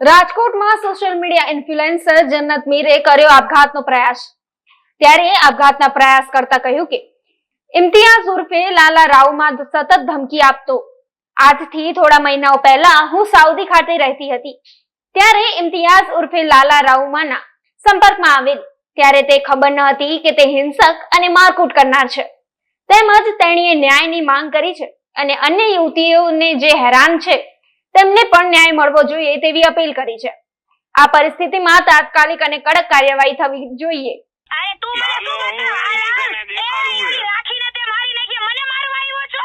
રાજકોટમાં social media influencer Jannat મીરે કર્યો આપઘાતનો પ્રયાસ. ત્યારે આપઘાતના પ્રયાસ કરતા કહ્યું કે, ઇમ્તિયાઝ ઉર્ફે લાલા રાવમાં સતત ધમકી આપતો. આજથી થોડા મહિનાઓ પહેલા હું સાઉદી ખાતે રહેતી હતી. ત્યારે ઇમ્તિયાઝ ઉર્ફે લાલા રાવમાના સંપર્કમાં આવેલ. ત્યારે તે ખબર ન હતી કે તે હિંસક અને મારકૂટ કરનાર છે. તેમજ તેણીએ ન્યાયની માંગ કરી છે અને અન્ય યુવતીઓને જે હેરાન છે તેમને પણ ન્યાય મળવો જોઈએ તેવી અપીલ કરી છે. આ પરિસ્થિતિમાં તાત્કાલિક અને કડક કાર્યવાહી થવી જોઈએ. અરે એની માન નાખી. તને માન નાખી. હાલ તારા છ મહિના ભર લેવા છે. રાખીને તે મારી નાખી. મને મારવા આવ્યો છો?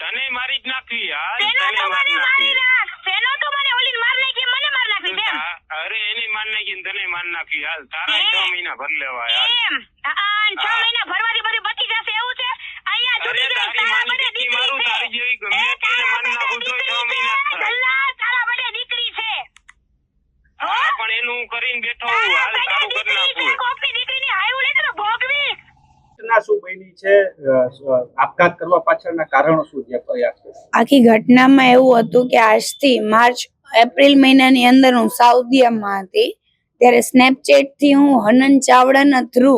તને મારી જ નાખવી હાલ શેનો તને તો મારી મને મારી નાખવી નાખ. શેનો તો મને ઓલીને માર નાખી, મને માર નાખી, તેમ. તા- અરે એની માર નાખી ને તને માર નાખી હાલ તારા છ હે? મહિના ભર લેવા હાલ એમ. આ, આ, છ હા. મહિના ભરવાથી બધું બચી જશે એવું છે? અહીંયા અરે છૂટી જાય. તારી તારા માની બધે દીકરી મારું દીકરી તારી છે. જેવી ગમે એ તેને માર તારા નાખું બધે તોય છ દીકરી મહિના જ છે. થાય ગલ્લા, તારા બધે દીકરી છે. હા પણ એનું હું કરીને બેઠો હું તારા હાલ બધે તારું કરી દીકરી છે. નાખું કોકની દીકરીની હાયું લેશે તો ભોગવી. ઘટના છે? આપઘાત કરવા પાછળના કારણો શું છે? આખી ઘટનામાં એવું હતું કે આજથી માર્ચ, એપ્રિલ મહિનાની અંદર હું સાઉદીયામાં હતી. ત્યારે સ્નેપચેટથી હું હનન ચાવડાના થ્રુ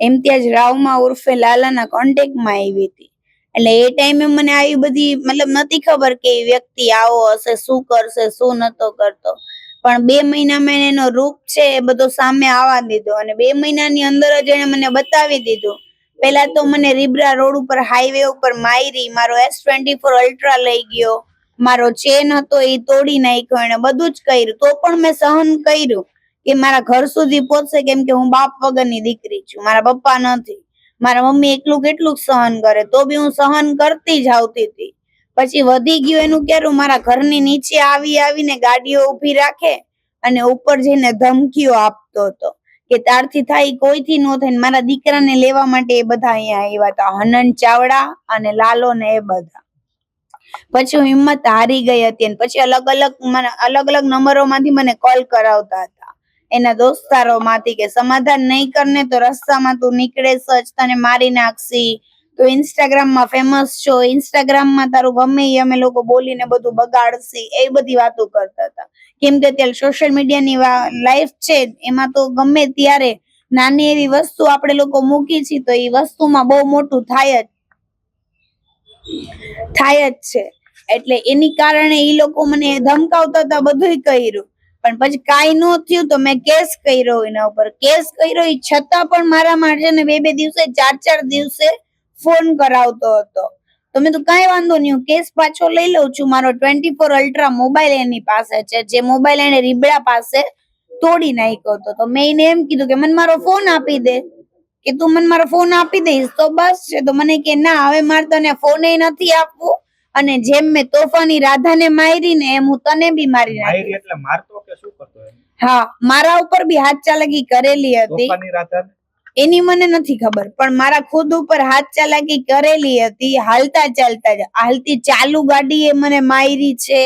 ઇમ્તિયાજ રાવમાં ઉર્ફે લાલાના કોન્ટેક્ટમાં આવી હતી. એટલે એ ટાઈમે મને આવી બધી, મતલબ નથી ખબર કે એ વ્યક્તિ આવો હશે, શું કરશે, શું નતો કરતો. પણ બે મહિનામાં એનો રૂપ છે એ બધો સામે આવવા દીધો અને બે મહિનાની અંદર જ એને મને બતાવી દીધું પેલા તો મને રીબરા રોડ ઉપર હાઈવે ઉપર માયરી મારો એસ ટ્વેન્ટી ફોર અલ્ટ્રા લઈ ગયો. મારો ચેન હતો, એ તોડી નાખ્યો એને બધું જ કર્યું. તો પણ મેં સહન કર્યું કે મારા ઘર સુધી પહોંચશે કેમ કે હું બાપ વગરની દીકરી છું. મારા પપ્પા નથી. મારા મમ્મી એકલું કેટલું સહન કરે? તો બી હું સહન કરતી જ આવતી હતી. પછી વધી ગયું એનું ક્યારું? મારા ઘરની નીચે આવી આવીને ગાડીઓ ઊભી રાખે અને ઉપર જઈને ધમકીઓ આપતો હતો. કે તારથી થાય કોઈથી નો થાય મારા દીકરાને લેવા માટે એ બધા અહીંયા આવ્યા હતા. હનન ચાવડા અને લાલો ને એ બધા. પછી હું હિંમત હારી ગઈ હતી અને પછી અલગ અલગ મને અલગ અલગ નંબરોમાંથી મને કોલ કરાવતા હતા. એના દોસ્તારો માંથી કે સમાધાન નહીં કરને તો રસ્તામાં તું નીકળે સજ તને મારી નાખશી. તું ઇન્સ્ટાગ્રામમાં ફેમસ છો ઇન્સ્ટાગ્રામમાં તારું ગમે એ અમે લોકો બોલીને બધું બગાડશે, એ બધી વાતો કરતા હતા. કેમ કે અત્યારે સોશિયલ મીડિયાની લાઈફ છે, એમાં તો ગમે ત્યારે નાની એવી વસ્તુ આપણે લોકો મૂકી છીએ, તો એ વસ્તુમાં બહુ મોટું થાય જ થાય જ છે. એટલે એની કારણે એ લોકો મને ધમકાવતા હતા, બધુંય કર્યું. પણ પછી કાંઈ ન થયું તો મેં કેસ કર્યો એના ઉપર. કેસ કર્યો છતાં પણ મારા માટે ને બે બે દિવસે, ચાર ચાર દિવસે ફોન કરાવતો હતો. તો મેં તો કાંઈ વાંધો નહીં હું કેસ પાછો લઈ લઉં છું. મારો ટ્વેન્ટી ફોર અલ્ટ્રા મોબાઈલ એની પાસે છે. જે મોબાઈલ એને રીબડા પાસે તોડી નાખ્યો હતો. તો મેં એને એમ કીધું કે મને મારો ફોન આપી દે. કે તું મને મારો ફોન આપી દઈશ તો બસ છે. તો મને કે ના હવે મારે તને ફોન નથી આપવો. અને જેમ મેં તોફાની રાધાને મારી ને એમ હું તને બી મારી નાખી એટલે મારતો કે શું કરતો હા મારા ઉપર બી હાથ ચાલકી કરેલી હતી. તોફાની રાધા એની મને નથી ખબર, પણ મારા ખુદ ઉપર હાથ ચાલાકી કરેલી હતી, હાલતા ચાલતા જ હાલતી ચાલુ ગાડીએ મને મારી છે,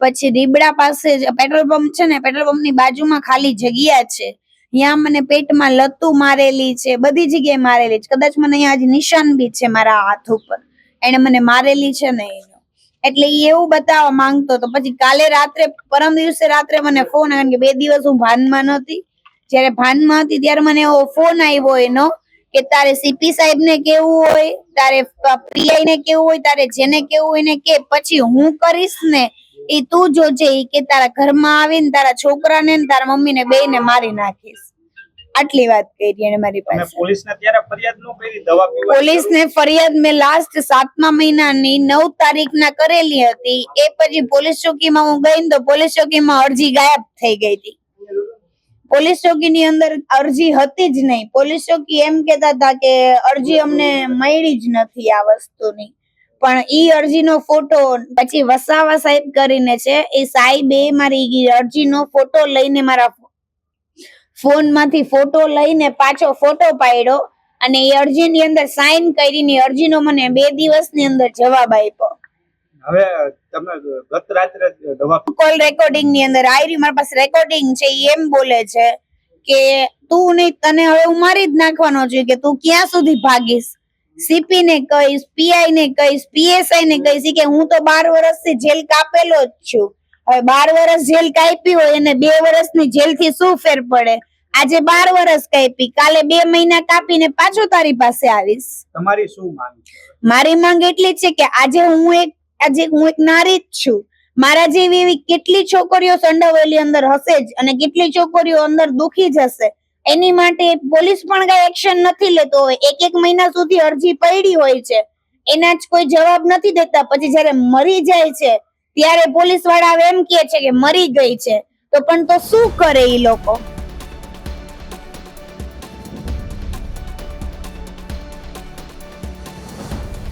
પછી રીબડા પાસે પેટ્રોલ પંપ છે ને, પેટ્રોલ પંપની બાજુમાં ખાલી જગ્યા છે ત્યાં મને પેટમાં લતું મારેલી છે, બધી જગ્યાએ મારેલી છે, કદાચ મને અહીંયા આજ નિશાન બી છે મારા હાથ ઉપર એને મને મારેલી છે ને એટલે એ એવું બતાવવા માંગતો તો પછી કાલે રાત્રે, પરમ દિવસે રાત્રે મને ફોન કારણ કે બે દિવસ હું ભાનમાં નહોતી જ્યારે ભાનમાં હતી ત્યારે મને એવો ફોન આવ્યો એનો કે તારે સીપી સાહેબ ને કેવું હોય તારે પીઆઈ ને કેવું હોય તારે જેને કેવું હોય ને કે પછી હું કરીશ ને એ તું જોજે કે તારા ઘરમાં આવીને તારા છોકરાને ને તારા મમ્મીને ને મારી નાખીશ. આટલી વાત કરી એને મારી પાસે. પોલીસને ત્યારે ફરિયાદ ન કરી દવા પીવા પોલીસ ને ફરિયાદ મેં લાસ્ટ સાતમા મહિનાની નવ તારીખ ના કરેલી હતી. એ પછી પોલીસ ચોકીમાં હું ગઈ ને તો પોલીસ ચોકીમાં અરજી ગાયબ થઈ ગઈ હતી. પોલીસ ચોકીની અંદર અરજી હતી જ નહીં. પોલીસ ચોકી એમ કેતા હતા કે અરજી અમને મળી જ નથી આ વસ્તુની. પણ ઈ અરજીનો ફોટો પછી વસાવા સાહેબ કરીને છે, એ સાહેબે મારી અરજીનો ફોટો લઈને મારા ફોનમાંથી ફોટો લઈને પાછો ફોટો પાડ્યો અને એ અરજીની અંદર સાઈન કરીને અરજીનો મને બે દિવસની અંદર જવાબ આપ્યો. હવે તમે ગત રાત્રે દવા કોલ રેકોર્ડિંગની અંદર આયરી મારી પાસે રેકોર્ડિંગ છે એમ બોલે છે કે તું નહીં તને હવે હું મારી જ નાખવાનો છું કે તું ક્યાં સુધી ભાગીશ? સીપી ને કહીશ પીઆઈ ને કહીશ પીએસઆઈ ને કહીશ કે હું તો બાર વર્ષથી જેલ કાપેલો જ છું. હવે બાર વર્ષ જેલ કાપી હોય અને બે વર્ષની જેલથી શું ફેર પડે? આજે બાર વર્ષ કાપી કાલે બે મહિના કાપીને પાછો તારી પાસે આવીશ. તમારી શું માંગ મારી માંગ એટલી છે કે આજે હું એક આજે હું એક નારી જ છું. મારા જેવી એવી કેટલી છોકરીઓ સંડોવેલી અંદર હશે જ અને કેટલી છોકરીઓ અંદર દુખી જશે એની માટે પોલીસ પણ કઈ એક્શન નથી લેતો હોય. એક એક મહિના સુધી અરજી પડી હોય છે. એના જ કોઈ જવાબ નથી દેતા. પછી જ્યારે મરી જાય છે, ત્યારે પોલીસવાળા એમ કે છે કે મરી ગઈ છે. તો પણ તો શું કરે એ લોકો?